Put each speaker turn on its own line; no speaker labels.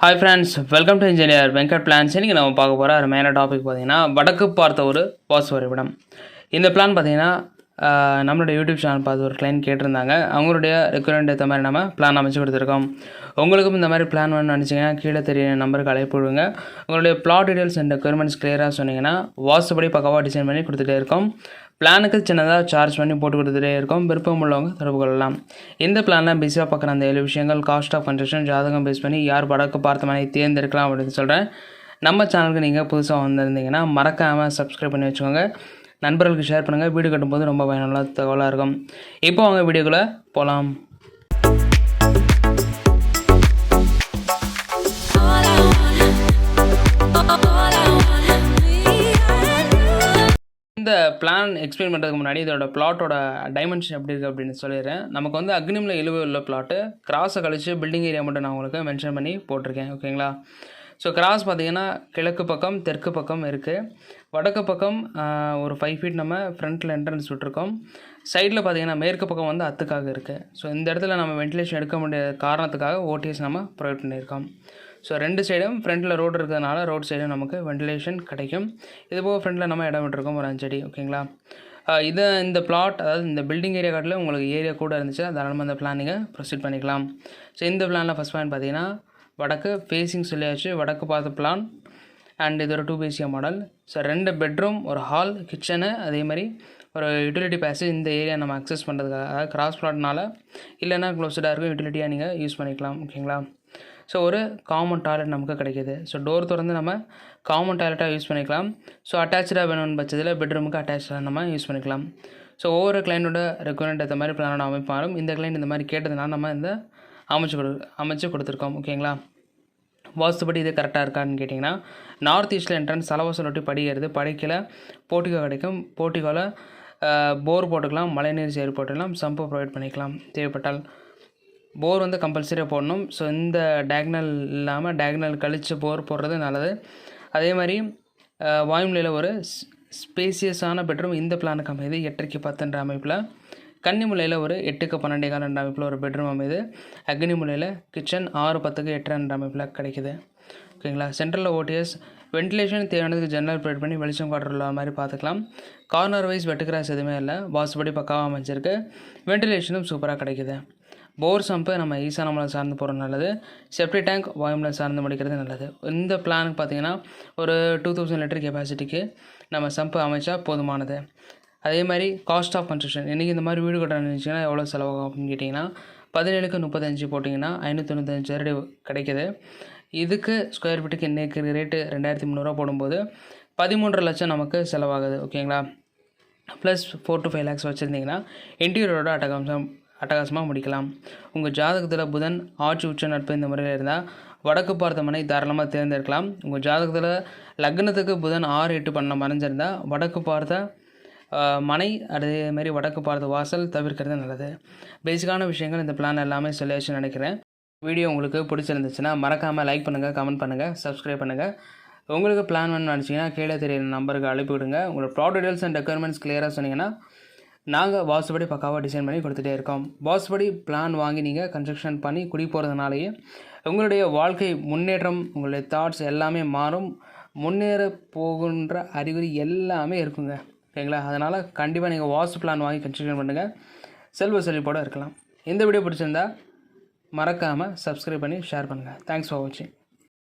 Hi friends welcome to engineer Venkat plans இன்றைக்கி நம்ம பார்க்க போகிற அருமையான டாபிக் பார்த்தீங்கன்னா வடக்கு பார்த்த ஒரு வாசு வரைபடம். இந்த பிளான் பார்த்தீங்கன்னா நம்மளுடைய யூடியூப் சேனல் பார்த்து ஒரு கிளைண்ட் கேட்டிருந்தாங்க. அவங்களுடைய ரெக்குவயர்மெண்ட் ஏற்ற மாதிரி நம்ம பிளான் அமைச்சு கொடுத்துருக்கோம் உங்களுக்கும் இந்த மாதிரி பிளான் வேணும்னு நினச்சிங்கன்னா கீழே தெரிய நம்பருக்கு அழைப்பு விடுங்க. உங்களுடைய பிளாட் டீடைல்ஸ் அண்ட் ரெக்குயர்மெண்ட்ஸ் கிளியராக சொன்னீங்கன்னா வாஸ்துபடி பக்கவாக டிசைன் பண்ணி கொடுத்துட்டே இருக்கோம். பிளானுக்கு சின்னதாக சார்ஜ் பண்ணி போட்டு கொடுத்துட்டே இருக்கோம். விருப்பம் உள்ளவங்க தொடர்பு கொள்ளலாம். இந்த பிளானில் பிஸியாக பார்க்குற அந்த ஏழு விஷயங்கள் காஸ்ட் ஆஃப் கன்ஸ்ட்ரக்ஷன் ஜாதகம் பேஸ் பண்ணி யார் வடக்கு பார்த்த மாதிரி தேர்ந்தெடுக்கலாம் அப்படின்னு சொல்கிறேன் நம்ம சேனலுக்கு நீங்கள் புதுசாக வந்திருந்தீங்கன்னா மறக்காமல் சப்ஸ்கிரைப் பண்ணி வச்சுக்கோங்க. நண்பர்களுக்கு ஷேர் பண்ணுங்கள் வீடு கட்டும்போது ரொம்ப பயனுள்ள தகவலாக இருக்கும். இப்போ அவங்க வீடியோக்குள்ளே போகலாம் இந்த பிளான் எக்ஸ்பிளைன் பண்ணுறதுக்கு முன்னாடி இதோட பிளாட்டோட டைமென்ஷன் எப்படி இருக்குது அப்படின்னு சொல்லிடுறேன். நமக்கு வந்து அக்னிமில் இழுவை உள்ள பிளாட்டு கிராஸை கழித்து பில்டிங் ஏரியா மட்டும் நான் உங்களுக்கு மென்ஷன் பண்ணி போட்டிருக்கேன். ஓகேங்களா ஸோ கிராஸ் பார்த்தீங்கன்னா கிழக்கு பக்கம் தெற்கு பக்கம் இருக்குது வடக்கு பக்கம் ஒரு ஃபைவ் ஃபீட் நம்ம ஃப்ரண்ட்டில் என்ட்ரன்ஸ் விட்டுருக்கோம். சைடில் பார்த்தீங்கன்னா மேற்கு பக்கம் வந்து அத்துக்காக இருக்குது ஸோ இந்த இடத்துல நம்ம வென்டிலேஷன் எடுக்க முடியாத காரணத்துக்காக ஓடிஎஸ் நம்ம ப்ரொவைட் பண்ணியிருக்கோம். ஸோ ரெண்டு சைடும் ஃப்ரண்ட்டில் ரோடு இருக்கிறதுனால ரோட் சைடும் நமக்கு வென்டிலேஷன் கிடைக்கும். இது போக ஃப்ரண்ட்டில் நம்ம இடம் விட்டுருக்கோம் ஒரு அஞ்சடி ஓகேங்களா இது இதை இந்த பிளாட் அதாவது இந்த பில்டிங் ஏரியா காட்டில் உங்களுக்கு ஏரியா கூட இருந்துச்சு தாராளமாக இந்த பிளான் நீங்கள் ப்ரொசீட் பண்ணிக்கலாம். ஸோ இந்த பிளானில் ஃபஸ்ட் பாயிண்ட் பார்த்தீங்கன்னா வடக்கு ஃபேஸிங் சொல்லியாச்சு வடக்கு பார்த்த பிளான் அண்ட் இது ஒரு டூ பிஹெச்கே மாடல் ஸோ ரெண்டு பெட்ரூம் ஒரு ஹால் கிச்சனு அதே மாதிரி ஒரு யூட்டிலிட்டி பேசேஜ் இந்த ஏரியா நம்ம அக்சஸ் பண்ணுறதுக்காக அதாவது கிராஸ் பிளாட்னால இல்லைன்னா க்ளோஸ்டாக இருக்கும் யூட்டிலிட்டியாக நீங்கள் யூஸ் பண்ணிக்கலாம் ஓகேங்களா ஸோ ஒரு காமன் டாய்லெட் நமக்கு கிடைக்கிது. ஸோ டோர் திறந்து நம்ம காமன் டாய்லெட்டாக யூஸ் பண்ணிக்கலாம். ஸோ அட்டாச்சாக வேணும்னு பட்சத்தில் பெட்ரூமுக்கு அட்டாச்சாக நம்ம யூஸ் பண்ணிக்கலாம். ஸோ ஒவ்வொரு கிளைண்ட்டோட ரெக்குவயர்மெண்ட் ஏற்ற மாதிரி பிளானோட அமைப்பு இந்த கிளைண்ட் இந்த மாதிரி கேட்டதுனால நம்ம இந்த அமைச்சு கொடு அமைச்சு கொடுத்துருக்கோம் ஓகேங்களா? வாஸ்துபடி இது கரெக்டாக இருக்கான்னு கேட்டிங்கன்னா நார்த் ஈஸ்டில் என்ட்ரன்ஸ் தலைவாசல் ஒட்டி படி ஏறுது. படிக்கல போட்டிகோ கிடைக்கும். போட்டிகோவில் போர் போட்டுக்கலாம் மழைநீர் சேர் போட்டுக்கலாம் சம்பு ப்ரொவைட் பண்ணிக்கலாம். தேவைப்பட்டால் போர் வந்து கம்பல்சரியாக போடணும். ஸோ இந்த டயக்னல் இல்லாமல் டயக்னல் கழித்து போர் போடுறது நல்லது. அதே மாதிரி அஹ், ஒரு ஸ்பேசியஸான பெட்ரூம் இந்த பிளானுக்கு அமைது எட்டரைக்கு பத்துன்ற அமைப்பில். கன்னிமுலையில் ஒரு எட்டுக்கு பன்னெண்டு கால் ரெண்டு அமைப்பில் ஒரு பெட்ரூம் அமையுது அக்னிமுலையில் கிச்சன் ஆறு பத்துக்கு எட்டுன்ற அமைப்பில் கிடைக்குது. ஓகேங்களா? சென்ட்ரலில் ஓடிஎஸ் வென்டிலேஷன் தேவையானதுக்கு ஜன்னல் ப்ரொவைட் பண்ணி வெளிச்சம் காட்டுற மாதிரி பார்த்துக்கலாம். கார்னர் வைஸ் வெட்டுக்ராஸ் எதுவுமே இல்லை. வாசுபடி பக்காவாக அமைச்சிருக்கு வென்டிலேஷனும் சூப்பராக கிடைக்குது. போர் சம்பு நம்ம ஈசானமலை சார்ந்து போகிறது நல்லது. செப்டி டேங்க் வாயுமலை சார்ந்து முடிக்கிறது நல்லது. இந்த பிளானுக்கு பார்த்தீங்கன்னா ஒரு டூ தௌசண்ட் லிட்டர் கெப்பாசிட்டிக்கு நம்ம சம்பு அமைச்சா போதுமானது. அதே மாதிரி காஸ்ட் ஆஃப் கன்ஸ்ட்ரக்ஷன் இன்றைக்கி இந்த மாதிரி வீடு கட்ட நினச்சிங்கன்னா எவ்வளோ செலவாகும் அப்படின்னு கேட்டிங்கன்னா பதினேழுக்கு முப்பத்தஞ்சு போட்டிங்கன்னா ஐநூற்றி தொண்ணூத்தஞ்சு அடி கிடைக்குது. இதுக்கு ஸ்கொயர் ஃபீட்டுக்கு இன்றைக்கு ரேட்டு ரெண்டாயிரத்தி முந்நூறுரூவா போடும்போது பதிமூன்றரை லட்சம் நமக்கு செலவாகுது ஓகேங்களா? Plus four to five lakhs வச்சுருந்தீங்கன்னா இன்டீரியரோட அட்டகாசம் அட்டகாசமாக முடிக்கலாம். உங்கள் ஜாதகத்தில் புதன் ஆட்சி உச்ச நட்பு இந்த முறையில் இருந்தால் வடக்கு பார்த்த மனை தாராளமாக தேர்ந்தெடுக்கலாம். உங்கள் ஜாதகத்தில் லக்னத்துக்கு புதன் ஆறு எட்டு பண்ண மறைஞ்சிருந்தால் வடக்கு பார்த்த மனை அதேமாரி வடக்கு பார்த்த வாசல் தவிர்க்கிறது நல்லது. பேசிக்கான விஷயங்கள் இந்த பிளான் எல்லாமே சொல்லியாச்சு நினைக்கிறேன். வீடியோ உங்களுக்கு பிடிச்சிருந்துச்சுன்னா மறக்காமல் லைக் பண்ணுங்கள் கமெண்ட் பண்ணுங்கள் சப்ஸ்கிரைப் பண்ணுங்கள் உங்களுக்கு பிளான் வேணும்னு நினச்சிங்கன்னா கீழே தெரியுற நம்பருக்கு அனுப்பி விடுங்க. உங்களோட ப்ராடக்ட் டீடைல்ஸ் அண்ட் ரெக்குயர்மெண்ட்ஸ் கிளியராக சொன்னீங்கன்னா நாங்கள் வாசுபடி பக்காவாக டிசைன் பண்ணி கொடுத்துட்டே இருக்கோம். வாசுபடி பிளான் வாங்கி நீங்கள் கன்ஸ்ட்ரக்ஷன் பண்ணி குடி போகிறதுனாலேயே உங்களுடைய வாழ்க்கை முன்னேற்றம் உங்களுடைய தாட்ஸ் எல்லாமே மாறும். முன்னேற போகின்ற அறிகுறி எல்லாமே இருக்குங்க. ஓகேங்களா? அதனால் கண்டிப்பாக நீங்கள் வாஸ்து பிளான் வாங்கி கன்ஸ்ட்ரக்ஷன் பண்ணுங்கள் செல்வ செழிப்போடு இருக்கலாம். இந்த வீடியோ பிடிச்சிருந்தா மறக்காமல் சப்ஸ்கிரைப் பண்ணி ஷேர் பண்ணுங்கள் தேங்க்ஸ் ஃபார் வாட்சிங்